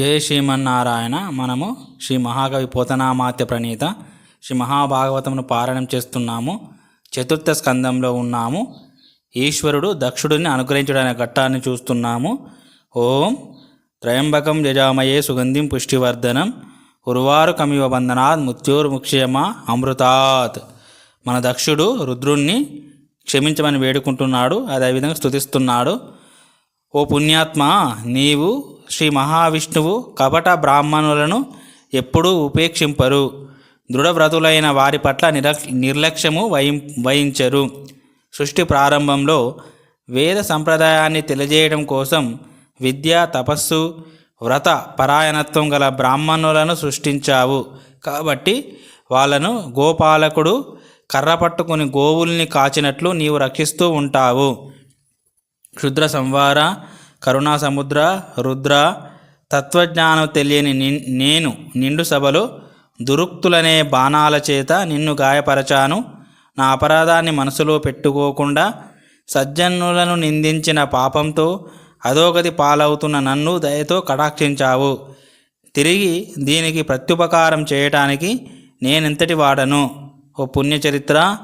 జయ శ్రీమన్నారాయణ మనము శ్రీ మహాకవి పోతనామాత్య ప్రణీత శ్రీ మహాభాగవతమును పారాయణం చేస్తున్నాము. చతుర్థ స్కందంలో ఉన్నాము. ఈశ్వరుడు దక్షుడిని అనుగ్రహించడానికి ఘట్టాన్ని చూస్తున్నాము. ఓం త్రయంబకం యజామయే సుగంధిం పుష్టివర్ధనం. ఉర్వారు కమివ బంధనాత్ మృత్యోర్ముక్షయమ అమృతాత్. మన దక్షుడు రుద్రుణ్ణి క్షమించమని వేడుకుంటున్నాడు. అదేవిధంగా స్తుతిస్తున్నాడు. ఓ పుణ్యాత్మ నీవు శ్రీ మహావిష్ణువు కపట బ్రాహ్మణులను ఎప్పుడూ ఉపేక్షింపరు. దృఢవ్రతులైన వారి పట్ల నిరక్ నిర్లక్ష్యము వహిం వహించరు. సృష్టి ప్రారంభంలో వేద సంప్రదాయాన్ని తెలియజేయడం కోసం విద్య తపస్సు వ్రత పరాయణత్వం గల బ్రాహ్మణులను సృష్టించావు. కాబట్టి వాళ్ళను గోపాలకుడు కర్ర పట్టుకుని గోవుల్ని కాచినట్లు నీవు రక్షిస్తూ ఉంటావు. క్షుద్ర సంవార కరుణా సముద్ర రుద్ర తత్వజ్ఞానం తెలియని నిన్- నేను నిండు సభలో దురుక్తులనే బాణాల చేత నిన్ను గాయపరచాను. నా అపరాధాన్ని మనసులో పెట్టుకోకుండా సజ్జనులను నిందించిన పాపంతో అధోగతి పాలవుతున్న నన్ను దయతో కటాక్షించావు. తిరిగి దీనికి ప్రత్యుపకారం చేయటానికి నేనెంతటి వాడను? ఓ పుణ్యచరిత్ర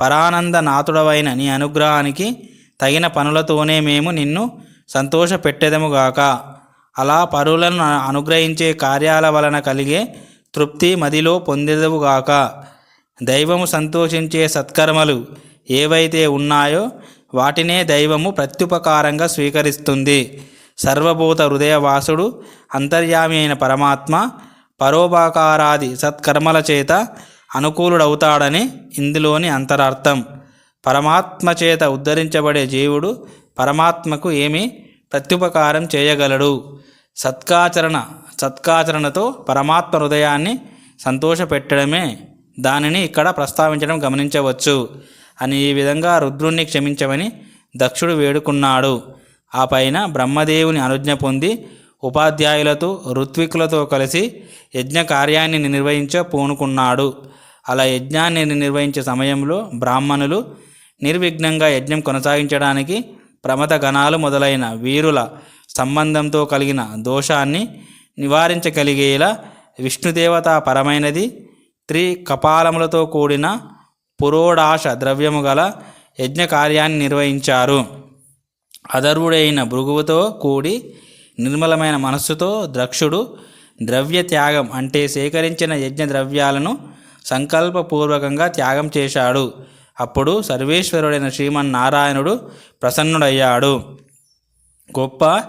పరానంద నాథుడవైన నీ అనుగ్రహానికి తగిన పనులతోనే మేము నిన్ను సంతోష గాక. అలా పరులను అనుగ్రహించే కార్యాల వలన కలిగే తృప్తి మదిలో పొందేదవుగాక దైవము సంతోషించే సత్కర్మలు ఏవైతే ఉన్నాయో వాటినే దైవము ప్రత్యుపకారంగా స్వీకరిస్తుంది. సర్వభూత హృదయవాసుడు అంతర్యామి అయిన పరమాత్మ పరోపకారాది సత్కర్మల చేత అనుకూలుడవుతాడని ఇందులోని అంతరార్థం. పరమాత్మ చేత ఉద్ధరించబడే జీవుడు పరమాత్మకు ఏమి ప్రత్యుపకారం చేయగలడు. సత్కాచరణ సత్కాచరణతో పరమాత్మ హృదయాన్ని సంతోషపెట్టడమే. దానిని ఇక్కడ ప్రస్తావించడం గమనించవచ్చు. అని ఈ విధంగా రుద్రుణ్ణి క్షమించమని దక్షుడు వేడుకున్నాడు. ఆ పైన బ్రహ్మదేవుని అనుజ్ఞ పొంది ఉపాధ్యాయులతో ఋత్వికులతో కలిసి యజ్ఞ కార్యాన్ని నిర్వహించ పూనుకున్నాడు. అలా యజ్ఞాన్ని నిర్వహించే సమయంలో బ్రాహ్మణులు నిర్విఘ్నంగా యజ్ఞం కొనసాగించడానికి ప్రమత గణాలు మొదలైన వీరుల సంబంధంతో కలిగిన దోషాన్ని నివారించగలిగేలా విష్ణుదేవత పరమైనది త్రి కపాలములతో కూడిన పురోడాశ ద్రవ్యము గల యజ్ఞ కార్యాన్ని నిర్వహించారు. అధర్వుడైన భృగువుతో కూడి నిర్మలమైన మనస్సుతో ద్రక్షుడు ద్రవ్య త్యాగం అంటే సేకరించిన యజ్ఞ ద్రవ్యాలను సంకల్పపూర్వకంగా త్యాగం చేశాడు. అప్పుడు సర్వేశ్వరుడైన శ్రీమన్నారాయణుడు ప్రసన్నుడయ్యాడు. గొప్ప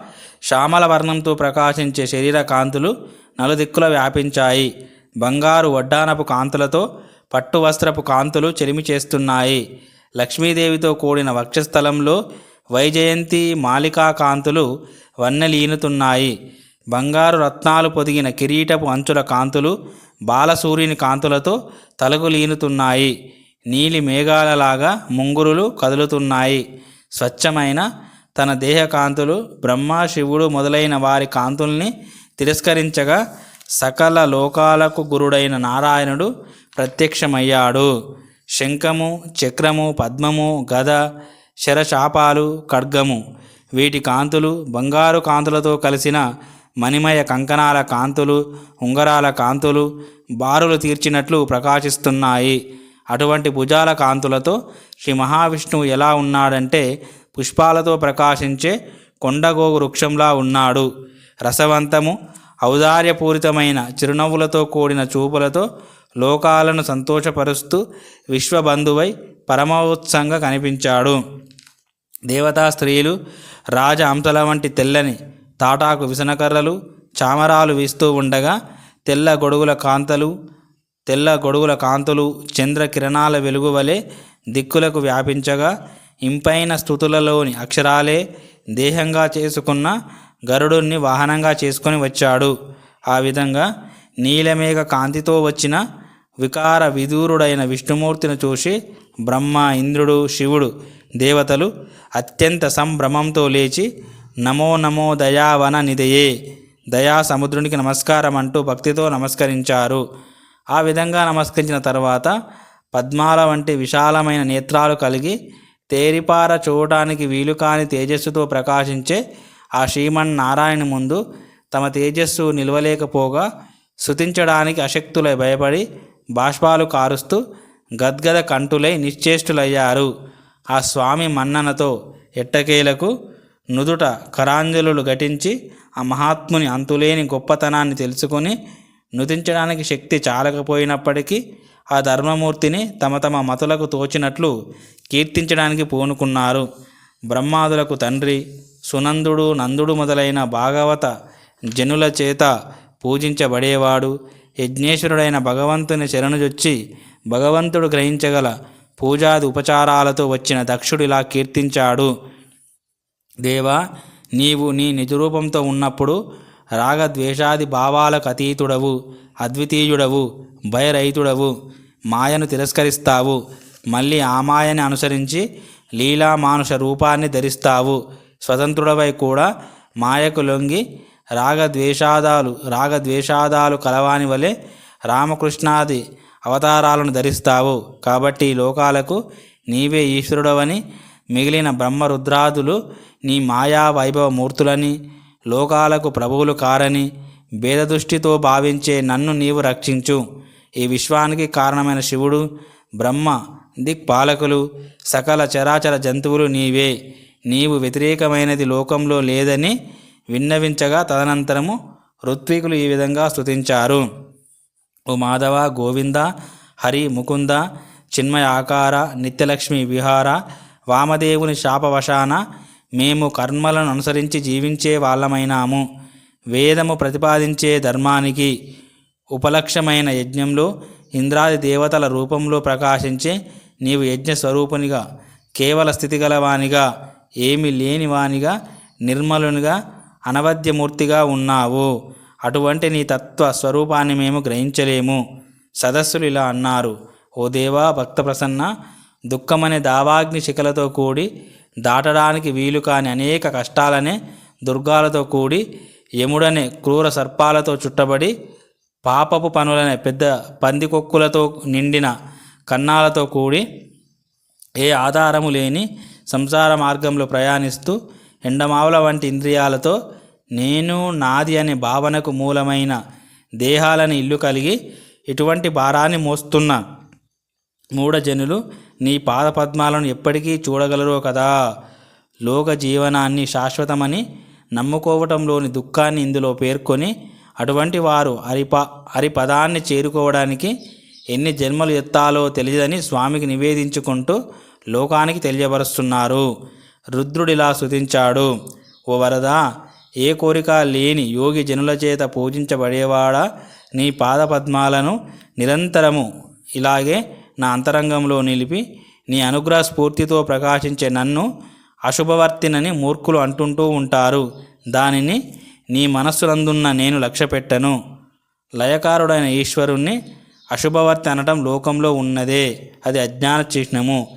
శ్యామల వర్ణంతో ప్రకాశించే శరీర కాంతులు నలుదిక్కుల వ్యాపించాయి. బంగారు వడ్డానపు కాంతులతో పట్టు వస్త్రపు కాంతులు చెరిమి చేస్తున్నాయి. లక్ష్మీదేవితో కూడిన వక్షస్థలంలో వైజయంతి మాలికా కాంతులు వన్నెలీనుతున్నాయి. బంగారు రత్నాలు పొదిగిన కిరీటపు అంచుల కాంతులు బాలసూర్యుని కాంతులతో తలకులీనుతున్నాయి నీలి మేఘాలలాగా ముంగురులు కదులుతున్నాయి. స్వచ్ఛమైన తన దేహకాంతులు బ్రహ్మ శివుడు మొదలైన వారి కాంతుల్ని తిరస్కరించగా సకల లోకాలకు గురుడైన నారాయణుడు ప్రత్యక్షమయ్యాడు. శంఖము చక్రము పద్మము గద శరశాపాలు ఖడ్గము. వీటి కాంతులు బంగారు కాంతులతో కలిసిన మణిమయ కంకణాల కాంతులు ఉంగరాల కాంతులు బారులు తీర్చినట్లు ప్రకాశిస్తున్నాయి. అటువంటి భుజాల కాంతులతో శ్రీ మహావిష్ణువు ఎలా ఉన్నాడంటే పుష్పాలతో ప్రకాశించే కొండగోగు వృక్షంలా ఉన్నాడు. రసవంతము ఔదార్యపూరితమైన చిరునవ్వులతో కూడిన చూపులతో లోకాలను సంతోషపరుస్తూ విశ్వబంధువై పరమోత్సంగా కనిపించాడు. దేవతా స్త్రీలు రాజ అంశల వంటి తెల్లని తాటాకు విసనకర్రలు చామరాలు వీస్తూ ఉండగా తెల్ల గొడుగుల కాంతలు తెల్ల గొడుగుల కాంతులు చంద్ర కిరణాల వెలుగు వలె దిక్కులకు వ్యాపించగా ఇంపైన స్థుతులలోని అక్షరాలే దేహంగా చేసుకున్న గరుడుని వాహనంగా చేసుకొని వచ్చాడు. ఆ విధంగా నీలమేఘ కాంతితో వచ్చిన వికార విదూరుడైన విష్ణుమూర్తిని చూసి బ్రహ్మ ఇంద్రుడు శివుడు దేవతలు అత్యంత సంభ్రమంతో లేచి నమో నమో దయావన నిధయే దయా సముద్రునికి నమస్కారం అంటూ భక్తితో నమస్కరించారు. ఆ విధంగా నమస్కరించిన తర్వాత పద్మాల వంటి విశాలమైన నేత్రాలు కలిగి తేరిపార చూడటానికి వీలు కాని తేజస్సుతో ప్రకాశించే ఆ శ్రీమన్నారాయణ ముందు తమ తేజస్సు నిలవలేకపోగా శుతించడానికి అశక్తులై భయపడి బాష్పాలు కారుస్తూ గద్గద కంటులై నిశ్చేష్టులయ్యారు. ఆ స్వామి మన్ననతో ఎట్టకేలకు నుదుట కరాంజలులు ఘటించి ఆ మహాత్ముని అంతులేని గొప్పతనాన్ని తెలుసుకొని నుతించడానికి శక్తి చాలకపోయినప్పటికీ ఆ ధర్మమూర్తిని తమ తమ మతులకు తోచినట్లు కీర్తించడానికి పూనుకున్నారు. బ్రహ్మాదులకు తండ్రి సునందుడు నందుడు మొదలైన భాగవత జనుల చేత పూజించబడేవాడు. యజ్ఞేశ్వరుడైన భగవంతుని శరణుజొచ్చి భగవంతుడు గ్రహించగల పూజాది ఉపచారాలతో వచ్చిన దక్షుడు ఇలా కీర్తించాడు. దేవా నీవు నీ నిజరూపంతో ఉన్నప్పుడు రాగద్వేషాది భావాలకు అతీతుడవు అద్వితీయుడవు భయరహితుడవు మాయను తిరస్కరిస్తావు మళ్ళీ ఆ మాయని అనుసరించి లీలామానుష రూపాన్ని ధరిస్తావు. స్వతంత్రుడవై కూడా మాయకు లొంగి రాగద్వేషాదాలు రాగద్వేషాదాలు కలవాని వలె రామకృష్ణాది అవతారాలను ధరిస్తావు. కాబట్టి ఈ లోకాలకు నీవే ఈశ్వరుడవని మిగిలిన బ్రహ్మరుద్రాదులు నీ మాయా వైభవ మూర్తులని లోకాలకు ప్రభువులు కారని భేదదృష్టితో భావించే నన్ను నీవు రక్షించు. ఈ విశ్వానికి కారణమైన శివుడు బ్రహ్మ దిక్పాలకులు సకల చరాచర జంతువులు నీవే. నీవు వ్యతిరేకమైనది లోకంలో లేదని విన్నవించగా తదనంతరము ఋత్వికులు ఈ విధంగా స్తుతించారు. ఓ మాధవ గోవింద హరి ముకుంద చిన్మయ ఆకార నిత్యలక్ష్మి విహార వామదేవుని శాపవశాన మేము కర్మలను అనుసరించి జీవించే వాళ్ళమైనాము. వేదము ప్రతిపాదించే ధర్మానికి ఉపలక్ష్యమైన యజ్ఞంలో ఇంద్రాది దేవతల రూపంలో ప్రకాశించే నీవు యజ్ఞ స్వరూపునిగా కేవల స్థితిగలవానిగా ఏమి లేనివానిగా నిర్మలునిగా అనవద్యమూర్తిగా ఉన్నావు. అటువంటి నీ తత్వ స్వరూపాన్ని మేము గ్రహించలేము. సదస్సులు ఇలా అన్నారు. ఓ దేవా భక్త ప్రసన్న దుఃఖమనే దావాగ్ని శిఖలతో కూడి దాటడానికి వీలు కాని అనేక కష్టాలనే దుర్గాలతో కూడి యముడనే క్రూర సర్పాలతో చుట్టబడి పాపపు పనులనే పెద్ద పందికొక్కులతో నిండిన కన్నాలతో కూడి ఏ ఆధారము లేని సంసార మార్గంలో ప్రయాణిస్తూ ఎండమావుల వంటి ఇంద్రియాలతో నేను నాది అనే భావనకు మూలమైన దేహాలని ఇల్లు కలిగి ఇటువంటి భారాన్ని మోస్తున్న మూఢజనులు నీ పాదపద్మాలను ఎప్పటికీ చూడగలరో కదా? లోక జీవనాన్ని శాశ్వతమని నమ్ముకోవటంలోని దుఃఖాన్ని ఇందులో పేర్కొని అటువంటి వారు హరిప హరిపదాన్ని చేరుకోవడానికి ఎన్ని జన్మలు ఎత్తాలో తెలియదని స్వామికి నివేదించుకుంటూ లోకానికి తెలియబరుస్తున్నారు రుద్రుడిలా శుతించాడు ఓ వరదా ఏ కోరిక లేని యోగి జనుల చేత పూజించబడేవాడా? నీ పాదపద్మాలను నిరంతరము ఇలాగే నా అంతరంగంలో నిలిపి నీ అనుగ్రహ స్ఫూర్తితో ప్రకాశించే నన్ను అశుభవర్తినని మూర్ఖులు అంటుంటూ ఉంటారు. దానిని నీ మనస్సునందున్న నేను లక్ష్యపెట్టను. లయకారుడైన ఈశ్వరుణ్ణి అశుభవర్తి అనటం లోకంలో ఉన్నదే. అది అజ్ఞాన చిహ్నము.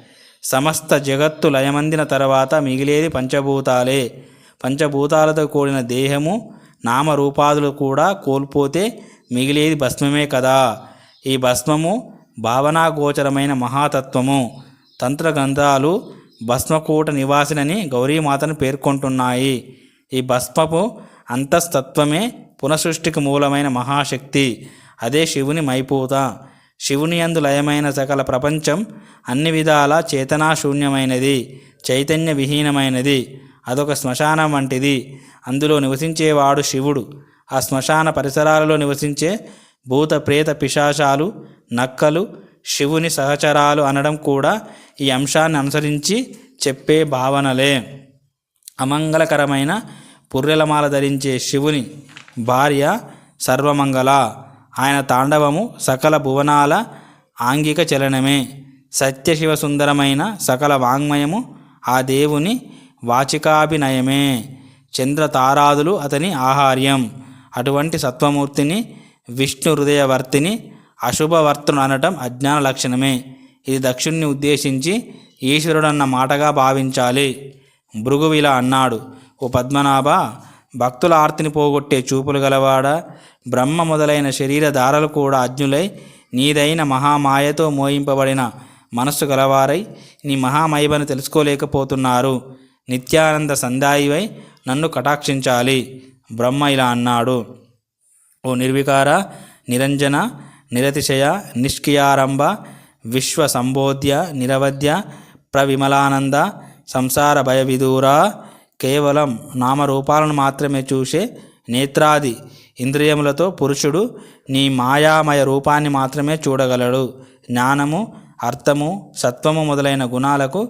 సమస్త జగత్తు లయమందిన తర్వాత మిగిలేది పంచభూతాలే. పంచభూతాలతో కూడిన దేహము నామరూపాదులు కూడా కోల్పోతే మిగిలేది భస్మమే కదా. ఈ భస్మము భావనాగోచరమైన మహాతత్వము. తంత్ర గ్రంథాలు భస్మకూట నివాసినని గౌరీమాతను పేర్కొంటున్నాయి. ఈ భస్మపు అంతస్తత్వమే పునఃసృష్టికి మూలమైన మహాశక్తి. అదే శివుని మైపూత. శివుని అందు లయమైన సకల ప్రపంచం అన్ని విధాల చేతనాశూన్యమైనది చైతన్య విహీనమైనది అదొక శ్మశానం వంటిది. అందులో నివసించేవాడు శివుడు. ఆ శ్మశాన పరిసరాలలో నివసించే భూత ప్రేత పిశాచాలు నక్కలు శివుని సహచరాలు అనడం కూడా ఈ అంశాన్ని అనుసరించి చెప్పే భావనలే. అమంగళకరమైన పుర్రెలమాల ధరించే శివుని భార్య సర్వమంగళ. ఆయన తాండవము సకల భువనాల ఆంగిక చలనమే. సత్యశివ సుందరమైన సకల వాంగ్మయము ఆ దేవుని వాచికాభినయమే. చంద్రతారాదులు అతని ఆహార్యం. అటువంటి సత్వమూర్తిని విష్ణు హృదయవర్తిని అశుభవర్తుడు అనటం అజ్ఞాన లక్షణమే. ఇది దక్షుణ్ణి ఉద్దేశించి ఈశ్వరుడన్న మాటగా భావించాలి. భృగువిలా అన్నాడు. ఓ పద్మనాభ భక్తుల ఆర్తిని పోగొట్టే చూపులు గలవాడ బ్రహ్మ మొదలైన శరీర ధారలు కూడా అజ్ఞులై నీదైన మహామాయతో మోయింపబడిన మనస్సు గలవారై నీ మహామైబను తెలుసుకోలేకపోతున్నారు. నిత్యానంద సందాయివై నన్ను కటాక్షించాలి. బ్రహ్మ ఇలా అన్నాడు. ఓ నిర్వికార నిరంజన నిరతిశయ నిష్క్రియారంభ విశ్వ సంబోధ్య నిరవధ్య ప్రవిమలానంద సంసార భయవిదూర కేవలం నామరూపాలను మాత్రమే చూసే నేత్రాది ఇంద్రియములతో పురుషుడు నీ మాయామయ రూపాన్ని మాత్రమే చూడగలడు. జ్ఞానము అర్థము సత్వము మొదలైన గుణాలకు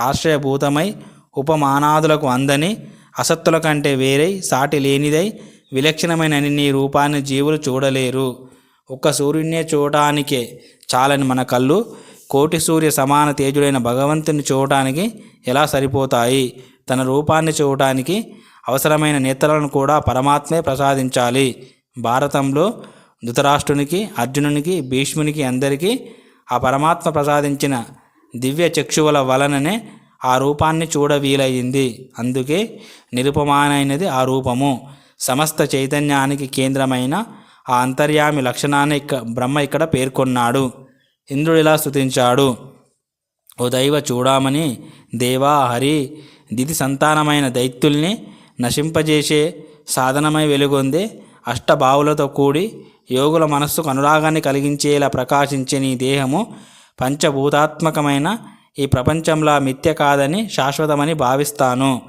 ఆశ్రయభూతమై ఉపమానాదులకు అందని అసత్తుల కంటే వేరై సాటి లేనిదై విలక్షణమైన నీ రూపాన్ని జీవులు చూడలేరు. ఒక్క సూర్యుడినే చూడటానికే చాలని మన కళ్ళు కోటి సూర్య సమాన తేజుడైన భగవంతుని చూడటానికి ఎలా సరిపోతాయి? తన రూపాన్ని చూడటానికి అవసరమైన నేత్రలను కూడా పరమాత్మే ప్రసాదించాలి. భారతంలో ధృతరాష్ట్రునికి అర్జునునికి భీష్మునికి అందరికీ ఆ పరమాత్మ ప్రసాదించిన దివ్య చక్షువుల వలననే ఆ రూపాన్ని చూడ వీలయ్యింది అందుకే నిరుపమానైనది ఆ రూపము. సమస్త చైతన్యానికి కేంద్రమైన ఆ అంతర్యామి లక్షణాన్ని ఇక్క బ్రహ్మ ఇక్కడ పేర్కొన్నాడు. ఇంద్రుడు ఇలా ఓ దైవ చూడామని దేవా హరి దితి సంతానమైన దైత్యుల్ని నశింపజేసే సాధనమై వెలుగొందే అష్టభావులతో కూడి యోగుల మనస్సుకు అనురాగాన్ని కలిగించేలా ప్రకాశించే నీ దేహము పంచభూతాత్మకమైన ఈ ప్రపంచంలా మిథ్య కాదని శాశ్వతమని భావిస్తాను.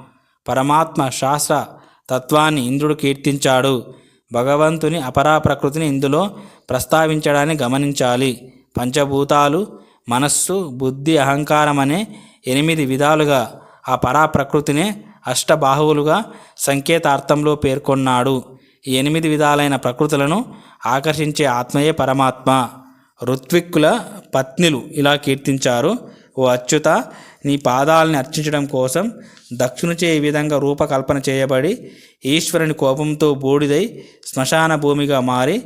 పరమాత్మ శాస్త్ర తత్వాన్ని ఇంద్రుడు కీర్తించాడు. భగవంతుని అపరా ప్రకృతిని ఇందులో ప్రస్తావించడాన్ని గమనించాలి. పంచభూతాలు మనస్సు బుద్ధి అహంకారం అనే ఎనిమిది విధాలుగా ఆ పరా ప్రకృతినే అష్టబాహువులుగా సంకేతార్థంలో పేర్కొన్నాడు. ఈ ఎనిమిది విధాలైన ప్రకృతులను ఆకర్షించే ఆత్మయే పరమాత్మ. ఋత్విక్కుల పత్నిలు ఇలా కీర్తించారు. ఓ అచ్యుత నీ పాదాలని అర్చించడం కోసం దక్షునిచే ఈ విధంగా రూపకల్పన చేయబడి ఈశ్వరుని కోపంతో బూడిదై శ్మశాన భూమిగా మారి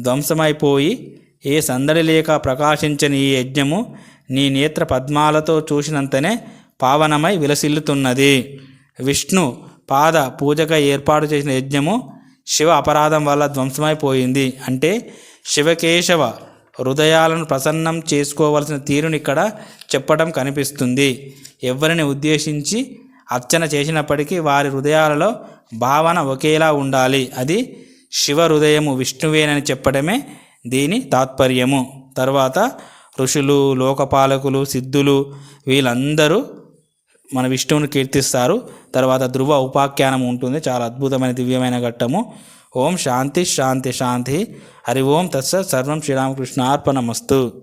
ధ్వంసమైపోయి ఏ సందడి లేక ప్రకాశించని ఈ యజ్ఞము నీ నేత్ర పద్మాలతో చూసినంతనే పావనమై విలసిల్లుతున్నది. విష్ణు పాద పూజగా ఏర్పాటు చేసిన యజ్ఞము శివ అపరాధం వల్ల ధ్వంసమైపోయింది. అంటే శివకేశవ హృదయాలను ప్రసన్నం చేసుకోవలసిన తీరుని ఇక్కడ చెప్పడం కనిపిస్తుంది. ఎవరిని ఉద్దేశించి అర్చన చేసినప్పటికీ వారి హృదయాలలో భావన ఒకేలా ఉండాలి. అది శివ హృదయము విష్ణువేనని చెప్పడమే దీని తాత్పర్యము. తర్వాత ఋషులు లోకపాలకులు సిద్ధులు వీళ్ళందరూ మన విష్ణువుని కీర్తిస్తారు. తర్వాత ధ్రువ ఉపాఖ్యానం ఉంటుంది. చాలా అద్భుతమైన దివ్యమైన ఘట్టము. ఓం శాంతి శాంతి శాంతి. హరి ఓం తత్సత్ సర్వం శ్రీరామకృష్ణ అర్పణమస్తు